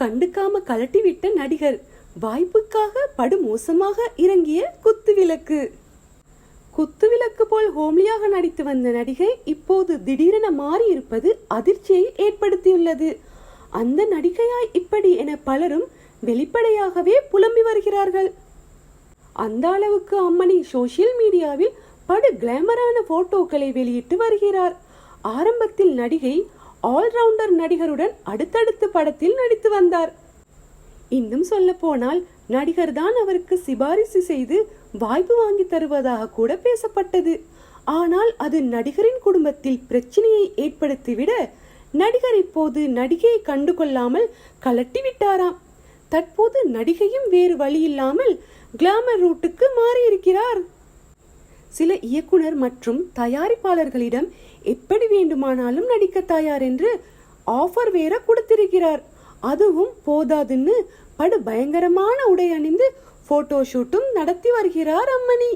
கண்டுக்காம கலட்டிவிட்ட நடிகர் வாய்ப்புக்காக படு மோசமாக இறங்கிய குத்துவிளக்கு. குத்துவிளக்கு போல் ஹோம்லியாக நடித்து வந்த நடிகை இப்போது திடீரென மாறி இருப்பது அதிர்ச்சியை ஏற்படுத்தியுள்ளது. அந்த நடிகையாய் இப்படி என பலரும் வெளிப்படையாகவே புலம்பி வருகிறார்கள். அந்த அளவுக்கு அம்மணி சோஷியல் மீடியாவில் படு கிளாமரான போட்டோக்களை வெளியிட்டு வருகிறார். ஆரம்பத்தில் நடிகை ஆல்ரவுண்டர் நடிகருடன் அடுத்தடுத்து படத்தில் நடித்து வந்தார். இன்னும் சொல்ல போனால் நடிகர் தான் அவருக்கு சிபாரிசு செய்து வாய்ப்பு வாங்கி தருவதாக கூட பேசப்பட்டது. ஆனால் அது நடிகரின் குடும்பத்தில் பிரச்சனையை ஏற்படுத்திவிட நடிகர் இப்போது நடிகையை கண்டுகொள்ளாமல் கலட்டி விட்டாராம். தற்போது நடிகையும் வேறு வழி இல்லாமல் கிளாமர் ரூட்டுக்கு மாறியிருக்கிறார். சில இயக்குனர் மற்றும் தயாரிப்பாளர்களிடம் எப்படி வேண்டுமானாலும் நடிக்க தயார் என்று ஆஃபர் வேற கொடுத்திருக்கிறார். அதுவும் போதாதுன்னு படு பயங்கரமான உடை அணிந்து போட்டோ ஷூட்டும் நடத்தி வருகிறார் அம்மணி.